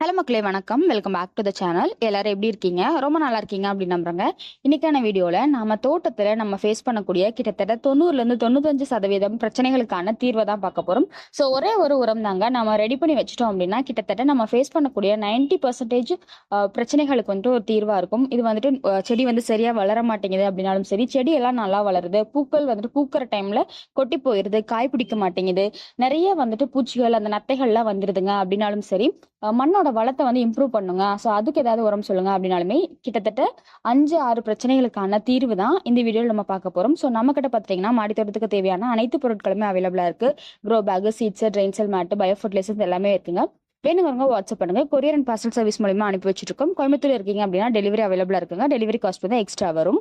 Hello மக்களே வணக்கம். Welcome back to the channel எல்லாரும் எப்படி இருக்கீங்க? ரொம்ப நல்லா இருக்கீங்க அப்படின்னு நம்புறேங்க. இன்னைக்கான வீடியோவில் நம்ம தோட்டத்தில் நம்ம ஃபேஸ் பண்ணக்கூடிய கிட்டத்தட்ட தொண்ணூறுலேருந்து தொண்ணூத்தஞ்சு சதவீதம் பிரச்சனைகளுக்கான தீர்வை தான் பார்க்க போகிறோம் ஸோ ஒரே ஒரு உரம் தாங்க நம்ம ரெடி பண்ணி வச்சிட்டோம் அப்படின்னா கிட்டத்தட்ட நம்ம ஃபேஸ் பண்ணக்கூடிய நைன்டி பர்சன்டேஜ் பிரச்சனைகளுக்கு வந்துட்டு ஒரு தீர்வாக இருக்கும். இது வந்துட்டு செடி வந்து சரியாக வளர மாட்டேங்குது அப்படின்னாலும் சரி செடி எல்லாம் நல்லா வளருது. பூக்கள் வந்துட்டு பூக்கிற டைமில் கொட்டி போயிடுது காய் பிடிக்க மாட்டேங்குது. நிறைய வந்துட்டு பூச்சிகள் அந்த நத்தைகள்லாம் வந்துடுதுங்க அப்படின்னாலும் சரி மண்ணோட மண்ணோட வளத்தை வந்து இம்ப்ரூவ் பண்ணுங்க. ஸோ அதுக்கு ஏதாவது உரம் சொல்லுங்க அப்படின்னாலுமே கிட்டத்தட்ட அஞ்சு ஆறு பிரச்சனைகளுக்கான தீர்வு தான் இந்த வீடியோவில் நம்ம பார்க்க போறோம். ஸோ நம்ம கிட்ட பார்த்தீங்கன்னா மாடி தோட்டத்துக்கு தேவையான அனைத்து பொருட்களுமே அவைலபிளா இருக்கு. Grow bag seeds drain cell mat bio எல்லாமே இருக்குங்க. வேணுங்கிறவங்க வாட்ஸ்அப் பண்ணுங்க. கொரியர் அண்ட் பார்சல் சர்வீஸ் மூலியமா அனுப்பி வச்சிருக்கோம். கோயம்புத்தூர் இருக்கீங்க அப்படின்னா டெலிவரி அவைலபிளா இருக்குங்க. டெலிவரி காஸ்ட் வந்து எக்ஸ்ட்ரா வரும்.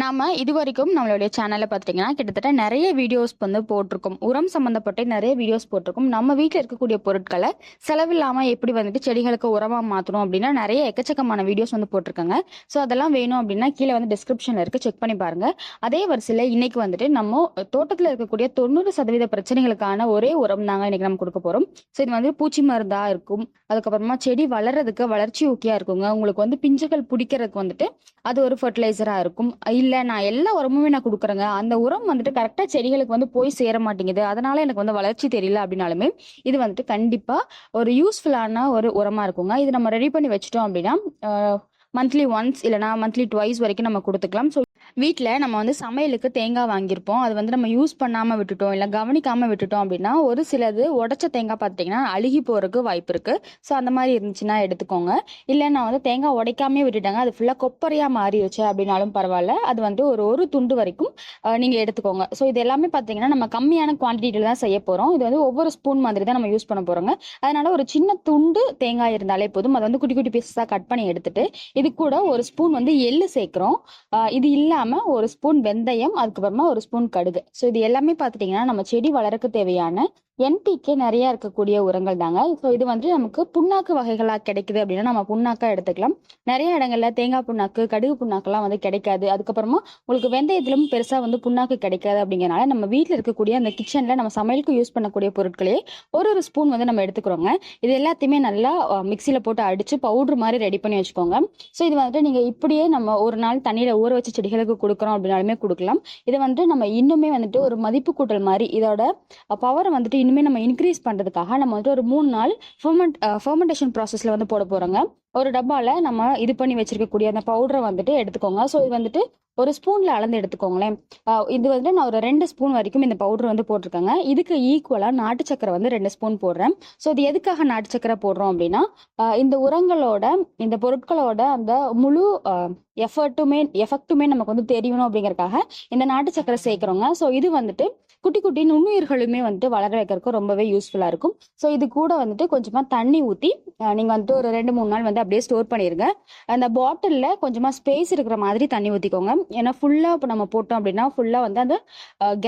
நாம இது வரைக்கும் நம்மளுடைய சேனலில் பார்த்தீங்கன்னா கிட்டத்தட்ட நிறைய வீடியோஸ் வந்து போட்டிருக்கோம். உரம் சம்மந்தப்பட்ட நிறைய வீடியோஸ் போட்டிருக்கோம். நம்ம வீட்டில் இருக்கக்கூடிய பொருட்களை செலவில்லாம எப்படி வந்துட்டு செடிகளுக்கு உரமா மாத்தணும் அப்படின்னா நிறைய எக்கச்சக்கமான வீடியோஸ் வந்து போட்டிருக்காங்க. ஸோ அதெல்லாம் வேணும் அப்படின்னா கீழே வந்து டிஸ்கிரிப்ஷனில் இருக்கு. செக் பண்ணி பாருங்க. அதே வரிசையில் இன்னைக்கு வந்துட்டு நம்ம தோட்டத்தில் இருக்கக்கூடிய தொண்ணூறு சதவீத பிரச்சனைகளுக்கான ஒரே உரம் தாங்க இன்னைக்கு நம்ம கொடுக்க போகிறோம் ஸோ இது வந்து பூச்சி மருந்தாக இருக்கும். அதுக்கப்புறமா செடி வளர்றதுக்கு வளர்ச்சி ஊக்கியாக இருக்குங்க. உங்களுக்கு வந்து பிஞ்சுகள் பிடிக்கிறதுக்கு வந்துட்டு அது ஒரு ஃபர்டிலைசராக இருக்கும். இல்ல நான் எல்லா உரமுமே நான் கொடுக்குறேங்க. அந்த உரம் வந்துட்டு கரெக்டா செடிகளுக்கு வந்து போய் சேர மாட்டேங்குது. அதனால எனக்கு வந்து வளர்ச்சி தெரியல அப்படின்னாலுமே இது வந்துட்டு கண்டிப்பா ஒரு யூஸ்ஃபுல்லான ஒரு உரமா இருக்குங்க. இது நம்ம ரெடி பண்ணி வச்சிட்டோம் அப்படின்னா மந்த்லி ஒன்ஸ் இல்லைனா மந்த்லி டுவைஸ் வரைக்கும் நம்ம கொடுத்துக்கலாம். ஸோ வீட்டில் நம்ம வந்து சமையலுக்கு தேங்காய் வாங்கியிருப்போம். அது வந்து நம்ம யூஸ் பண்ணாமல் விட்டுட்டோம் இல்லை கவனிக்காமல் விட்டுட்டோம் அப்படின்னா ஒரு சிலது உடச்ச தேங்காய் பார்த்தீங்கன்னா அழுகி போகிறதுக்கு வாய்ப்பு இருக்குது ஸோ அந்த மாதிரி இருந்துச்சுன்னா எடுத்துக்கோங்க. இல்லை நான் வந்து தேங்காய் உடைக்காமே விட்டுட்டாங்க. அது ஃபுல்லாக கொப்பரையாக மாறிடுச்சு அப்படின்னாலும் பரவாயில்ல. அது வந்து ஒரு ஒரு துண்டு வரைக்கும் நீங்கள் எடுத்துக்கோங்க. ஸோ இது எல்லாமே பார்த்தீங்கன்னா நம்ம கம்மியான குவான்டிட்டியில் தான் செய்ய போகிறோம் இது வந்து ஒவ்வொரு ஸ்பூன் மாதிரி தான் நம்ம யூஸ் பண்ண போகிறோங்க அதனால ஒரு சின்ன துண்டு தேங்காய் இருந்தாலே போதும். அதை வந்து குட்டி குட்டி பீஸஸாக கட் பண்ணி எடுத்துட்டு இது கூட ஒரு ஸ்பூன் வந்து எள்ளு சேர்க்குறோம். இது இல்லை இல்லாம ஒரு ஸ்பூன் வெந்தயம் அதுக்கப்புறமா ஒரு ஸ்பூன் கடுகு. ஸோ இது எல்லாமே பார்த்துட்டிங்கன்னா நம்ம செடி வளர்க்க தேவையான என்டிகே நிறைய இருக்கக்கூடிய உரங்கள் தாங்க. ஸோ இது வந்து நமக்கு புண்ணாக்கு வகைகளா கிடைக்குது அப்படின்னா நம்ம புண்ணாக்கா எடுத்துக்கலாம். நிறைய இடங்கள்ல தேங்காய் புண்ணாக்கு கடுகு புண்ணாக்கெல்லாம் வந்து கிடைக்காது. அதுக்கப்புறமா உங்களுக்கு வெந்தயத்திலும் பெருசா வந்து புண்ணாக்கு கிடைக்காது அப்படிங்கறனால நம்ம வீட்டில் இருக்கக்கூடிய அந்த கிச்சன்ல நம்ம சமையலுக்கு யூஸ் பண்ணக்கூடிய பொருட்களே ஒரு ஒரு ஸ்பூன் வந்து நம்ம எடுத்துக்கிறோங்க. இது எல்லாத்தையுமே நல்லா மிக்சியில் போட்டு அடிச்சு பவுடர் மாதிரி ரெடி பண்ணி வச்சுக்கோங்க. ஸோ இது வந்துட்டு நீங்கள் இப்படியே நம்ம ஒரு நாள் தண்ணியில் ஊற வச்சு செடிகளுக்கு கொடுக்குறோம் அப்படின்னாலுமே கொடுக்கலாம். இது வந்துட்டு நம்ம இன்னுமே வந்துட்டு ஒரு மதிப்பு கூட்டல் மாதிரி இதோட பவரை வந்துட்டு இன்னுமே நம்ம இன்க்ரீஸ் பண்ணுறதுக்காக நம்ம வந்துட்டு ஒரு மூணு நாள் ஃபர்மெண்ட் ஃபர்மெண்டேஷன் ப்ராசஸில் வந்து போட போகிறோங்க ஒரு டப்பால நம்ம இது பண்ணி வச்சிருக்கக்கூடிய அந்த பவுடரை வந்துட்டு எடுத்துக்கோங்க. ஸோ இது வந்துட்டு ஒரு ஸ்பூன்ல அளந்து எடுத்துக்கோங்களேன். இது வந்துட்டு நான் ஒரு ரெண்டு ஸ்பூன் வரைக்கும் இந்த பவுடர் வந்து போட்டிருக்கேங்க. இதுக்கு ஈக்குவலாக நாட்டு சக்கரை வந்து ரெண்டு ஸ்பூன் போடுறேன். ஸோ இது எதுக்காக நாட்டு சக்கரை போடுறோம் அப்படின்னா இந்த உரங்களோட இந்த பொருட்களோட அந்த முழு எஃபர்ட்டுமே எஃபெக்ட்டுமே நமக்கு வந்து தெரியணும் அப்படிங்கறக்காக இந்த நாட்டு சக்கரை சேர்க்குறோங்க. ஸோ இது வந்துட்டு குட்டி குட்டி நுண்ணுயிர்களுமே வந்துட்டு வளர வைக்கிறதுக்கு ரொம்பவே யூஸ்ஃபுல்லாக இருக்கும். ஸோ இது கூட வந்துட்டு கொஞ்சமாக தண்ணி ஊற்றி நீங்கள் வந்துட்டு ஒரு ரெண்டு மூணு நாள் வந்து அப்படியே ஸ்டோர் பண்ணிடுங்க அந்த பாட்டிலில் கொஞ்சமாக ஸ்பேஸ் இருக்கிற மாதிரி தண்ணி ஊற்றிக்கோங்க ஏன்னா ஃபுல்லாக இப்போ நம்ம போட்டோம் அப்படின்னா ஃபுல்லாக வந்து அந்த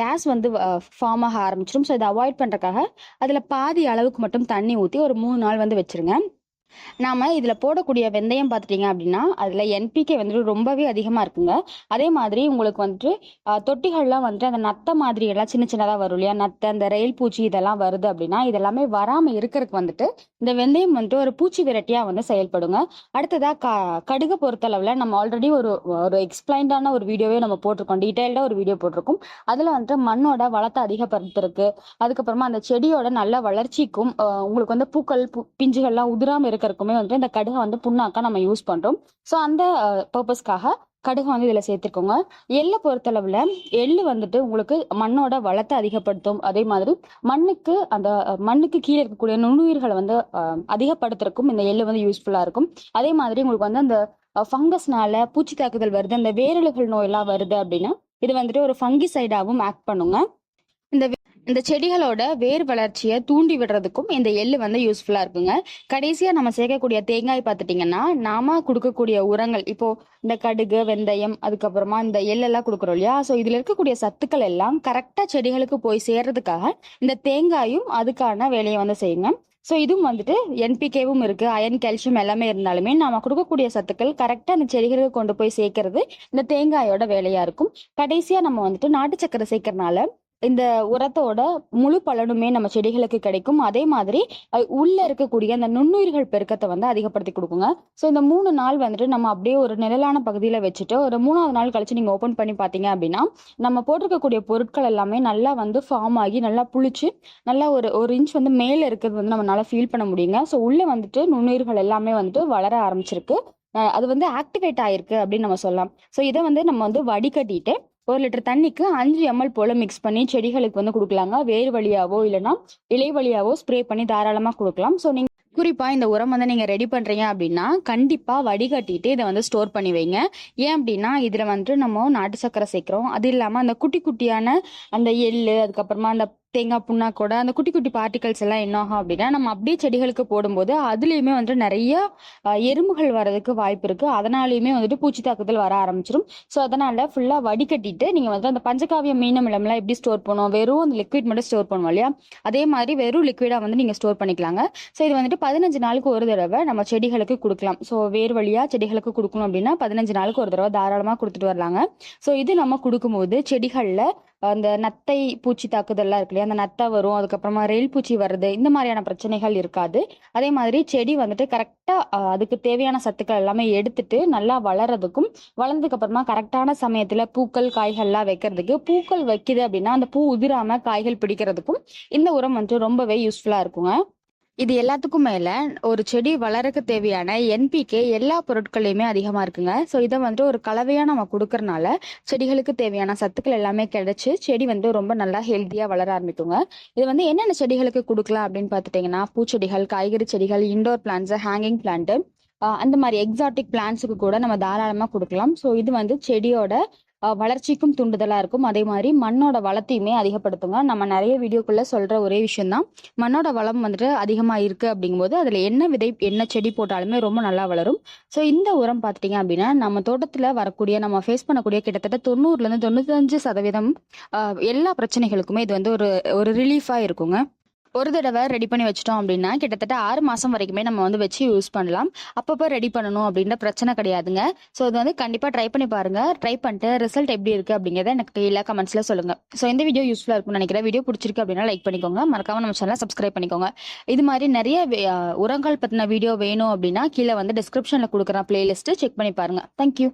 கேஸ் வந்து ஃபார்ம் ஆக ஆரம்பிச்சிடும் ஸோ இதை அவாய்ட் பண்றதுக்காக அதில் பாதி அளவுக்கு மட்டும் தண்ணி ஊற்றி ஒரு மூணு நாள் வந்து வச்சிருங்க. நாம இதுல போடக்கூடிய வெந்தயம் பாத்துட்டீங்க அப்படின்னா அதுல என்பிகே வந்துட்டு ரொம்பவே அதிகமா இருக்குங்க. அதே மாதிரி உங்களுக்கு வந்துட்டு தொட்டிகள்லாம் வந்துட்டு அந்த நத்தை மாதிரி எல்லாம் சின்ன சின்னதா வரும் இல்லையா? நத்தை அந்த ரயில் பூச்சி இதெல்லாம் வருது அப்படின்னா இதெல்லாமே வராம இருக்கிறதுக்கு வந்துட்டு இந்த வெந்தயம் வந்துட்டு ஒரு பூச்சி விரட்டியா வந்து செயல்படுங்க. அடுத்ததா க கடுகு பொறுத்தளவுல நம்ம ஆல்ரெடி ஒரு ஒரு எக்ஸ்பிளைன்டான ஒரு வீடியோவே நம்ம போட்டிருக்கோம். டீட்டெயில்டா ஒரு வீடியோ போட்டிருக்கோம். அதுல வந்துட்டு மண்ணோட வளத்தை அதிகப்படுத்துறதுக்கு அதுக்கப்புறமா அந்த செடியோட நல்ல வளர்ச்சிக்கும் ஆஹ், உங்களுக்கு வந்து பூக்கள் பு- பிஞ்சுகள்லாம் உதிராம இருக்கிறதுக்குமே வந்துட்டு இந்த கடுகை வந்து புண்ணாக்கா நம்ம யூஸ் பண்றோம். ஸோ அந்த பர்பஸ்க்காக கடுகை வந்து இதுல சேர்த்துக்கோங்க எள்ளை பொறுத்தளவுல எள்ளு வந்துட்டு உங்களுக்கு மண்ணோட வளத்தை அதிகப்படுத்தும். அதே மாதிரி மண்ணுக்கு அந்த மண்ணுக்கு கீழே இருக்கக்கூடிய நுண்ணுயிர்களை வந்து அதிகப்படுத்துறக்கும் அதிகப்படுத்துறதுக்கும் இந்த எள்ளு வந்து யூஸ்ஃபுல்லா இருக்கும். அதே மாதிரி உங்களுக்கு வந்து அந்த ஃபங்கஸ்னால பூச்சி தாக்குதல் வருது அந்த வேரலுகள் நோயெல்லாம் வருது அப்படின்னா இது வந்துட்டு ஒரு ஃபங்கி சைடாகவும் ஆக்ட் பண்ணுங்க. இந்த இந்த செடிகளோட வேர் வளர்ச்சியை தூண்டி விடுறதுக்கும் இந்த எள்ளு வந்து யூஸ்ஃபுல்லாக இருக்குங்க. கடைசியாக நம்ம சேர்க்கக்கூடிய தேங்காய் பார்த்துட்டிங்கன்னா நாம கொடுக்கக்கூடிய உரங்கள் இப்போ இந்த கடுகு வெந்தயம் அதுக்கப்புறமா இந்த எள்ளெல்லாம் கொடுக்குறோம் இல்லையா? ஸோ இதில் இருக்கக்கூடிய சத்துக்கள் எல்லாம் கரெக்டாக செடிகளுக்கு போய் சேர்றதுக்காக இந்த தேங்காயும் அதுக்கான வேலையை வந்து செய்யுங்க. ஸோ இதுவும் வந்துட்டு என்பிகேவும் இருக்கு. அயன் கால்சியம் எல்லாமே இருந்தாலுமே நாம கொடுக்கக்கூடிய சத்துக்கள் கரெக்டா அந்த செடிகளுக்கு கொண்டு போய் சேர்க்கறது இந்த தேங்காயோட வேலையா இருக்கும். கடைசியா நம்ம வந்துட்டு நாட்டு சக்கரை சேர்க்கறனால இந்த உரத்தோட முழு பலனுமே நம்ம செடிகளுக்கு கிடைக்கும். அதே மாதிரி உள்ள இருக்கக்கூடிய அந்த நுண்ணுயிர்கள் பெருக்கத்தை வந்து அதிகப்படுத்தி கொடுக்குங்க. ஸோ இந்த மூணு நாள் வந்துட்டு நம்ம அப்படியே ஒரு நிழலான பகுதியில் வச்சுட்டு ஒரு மூணாவது நாள் கழிச்சு நீங்கள் ஓப்பன் பண்ணி பார்த்தீங்க அப்படின்னா நம்ம போட்டிருக்கக்கூடிய பொருட்கள் எல்லாமே நல்லா வந்து ஃபார்ம் ஆகி நல்லா புளிச்சு நல்லா ஒரு ஒரு இன்ச் வந்து மேலே இருக்கிறது வந்து நம்மளால ஃபீல் பண்ண முடியுங்க. ஸோ உள்ளே வந்துட்டு நுண்ணுயிர்கள் எல்லாமே வந்துட்டு வளர ஆரம்பிச்சிருக்கு. அது வந்து ஆக்டிவேட் ஆயிருக்கு அப்படின்னு நம்ம சொல்லலாம். ஸோ இதை வந்து நம்ம வந்து வடிகட்டிட்டு ஒரு லிட்டர் தண்ணிக்கு அஞ்சு எம்எல் போல மிக்ஸ் பண்ணி செடிகளுக்கு வந்து கொடுக்கலாங்க. வேர் வழியாவோ இல்லைன்னா இலை வழியாவோ ஸ்ப்ரே பண்ணி தாராளமாக கொடுக்கலாம். ஸோ நீங்க குறிப்பா இந்த உரம் வந்து நீங்க ரெடி பண்றீங்க அப்படின்னா கண்டிப்பா வடிகட்டிட்டு இதை வந்து ஸ்டோர் பண்ணி வைங்க. ஏன் அப்படின்னா இதுல வந்துட்டு நம்ம நாட்டு சக்கரை சேர்க்கிறோம். அது இல்லாம அந்த குட்டி குட்டியான அந்த எள்ளு அதுக்கப்புறமா அந்த தேங்காய் புண்ணாக்கோட அந்த குட்டி குட்டி பார்ட்டிகல்ஸ் எல்லாம் என்ன ஆகும் அப்படின்னா நம்ம அப்படியே செடிகளுக்கு போடும்போது அதுலேயுமே வந்துட்டு நிறைய எறும்புகள் வர்றதுக்கு வாய்ப்பு இருக்கு. அதனாலயுமே வந்துட்டு பூச்சி தாக்குதல் வர ஆரம்பிச்சிடும் ஸோ அதனால ஃபுல்லா வடிகட்டிட்டு நீங்க வந்து அந்த பஞ்சகாவிய மீனமிலம்லாம் எப்படி ஸ்டோர் பண்ணுவோம் வெறும் அந்த லிக்விட் மட்டும் ஸ்டோர் பண்ணுவோம் இல்லையா? அதே மாதிரி வெறும் லிக்விடா வந்து நீங்க ஸ்டோர் பண்ணிக்கலாங்க. ஸோ இது வந்துட்டு பதினஞ்சு நாளுக்கு ஒரு தடவை நம்ம செடிகளுக்கு கொடுக்கலாம். ஸோ வேர் வழியா செடிகளுக்கு கொடுக்கணும் அப்படின்னா பதினஞ்சு நாளுக்கு ஒரு தடவை தாராளமாக கொடுத்துட்டு வரலாங்க. ஸோ இது நம்ம கொடுக்கும்போது செடிகளில் அந்த நத்தை பூச்சி தாக்குதல்லாம் இருக்கு இல்லையா? அந்த நத்தை வரும் அதுக்கப்புறமா ரெயில் பூச்சி வர்றது இந்த மாதிரியான பிரச்சனைகள் இருக்காது. அதே மாதிரி செடி வந்துட்டு கரெக்டாக அதுக்கு தேவையான சத்துக்கள் எல்லாமே எடுத்துட்டு நல்லா வளர்றதுக்கும் வளர்ந்ததுக்கு அப்புறமா கரெக்டான சமயத்தில் பூக்கள் காய்கள்லாம் வைக்கிறதுக்கு பூக்கள் வைக்குது அப்படின்னா அந்த பூ உதிராம காய்கள் பிடிக்கிறதுக்கும் இந்த உரம் வந்துட்டு ரொம்பவே யூஸ்ஃபுல்லாக இருக்குங்க. இது எல்லாத்துக்கும் மேல ஒரு செடி வளரக்கு தேவையான என்பிகே எல்லா பொருட்களையுமே அதிகமா இருக்குங்க. ஸோ இதை வந்துட்டு ஒரு கலவையா நம்ம கொடுக்கறனால செடிகளுக்கு தேவையான சத்துக்கள் எல்லாமே கிடைச்சு செடி வந்து ரொம்ப நல்லா ஹெல்த்தியா வளர ஆரம்பிக்குங்க. இது வந்து என்னென்ன செடிகளுக்கு கொடுக்கலாம் அப்படின்னு பார்த்துட்டிங்கன்னா பூச்செடிகள் காய்கறி செடிகள் இண்டோர் பிளான்ட்ஸ் ஹேங்கிங் பிளான்ட் அந்த மாதிரி எக்ஸாட்டிக் பிளான்ஸுக்கு கூட நம்ம தாராளமாக கொடுக்கலாம். ஸோ இது வந்து செடியோட வளர்ச்சிக்கும் தூண்டுதலா இருக்கும். அதே மாதிரி மண்ணோட வளத்தையுமே அதிகப்படுத்துங்க. நம்ம நிறைய வீடியோக்குள்ள சொல்ற ஒரே விஷயம்தான். மண்ணோட வளம் வந்துட்டு அதிகமா இருக்கு அப்படிங்கும்போது அதுல என்ன விதை என்ன செடி போட்டாலுமே ரொம்ப நல்லா வளரும். ஸோ இந்த உரம் பார்த்துட்டீங்க அப்படின்னா நம்ம தோட்டத்துல வரக்கூடிய நம்ம ஃபேஸ் பண்ணக்கூடிய கிட்டத்தட்ட தொண்ணூறுல இருந்து தொண்ணூத்தஞ்சு சதவீதம் எல்லா பிரச்சனைகளுக்குமே இது வந்து ஒரு ஒரு ரிலீஃபா இருக்குங்க. ஒரு தடவை ரெடி பண்ணி வச்சிட்டோம் அப்படின்னா கிட்டத்தட்ட ஆறு மாசம் வரைக்குமே நம்ம வந்து வச்சு யூஸ் பண்ணலாம். அப்பப்போ ரெடி பண்ணணும் அப்படின்ற பிரச்சனை கிடையாதுங்க. ஸோ இது வந்து கண்டிப்பாக ட்ரை பண்ணி பாருங்க. ட்ரை பண்ணிட்டு ரிசல்ட் எப்படி இருக்கு அப்படிங்கறத எனக்கு கீழே கமெண்ட்ஸ்ல சொல்லுங்க. ஸோ இந்த வீடியோ யூஸ்ஃபுல்லா இருக்கும்னு நினைக்கிறேன். வீடியோ பிடிச்சிருக்கு அப்படின்னா லைக் பண்ணிக்கோங்க. மறக்காம நம்ம சேனலை சப்ஸ்கிரைப் பண்ணிக்கோங்க. இது மாதிரி நிறைய உரங்கள் பத்தின வீடியோ வேணும் அப்படின்னா கீழே வந்து டிஸ்கிரிப்ஷன்ல கொடுக்குற பிளேலிஸ்ட் செக் பண்ணி பாருங்க. தேங்க்யூ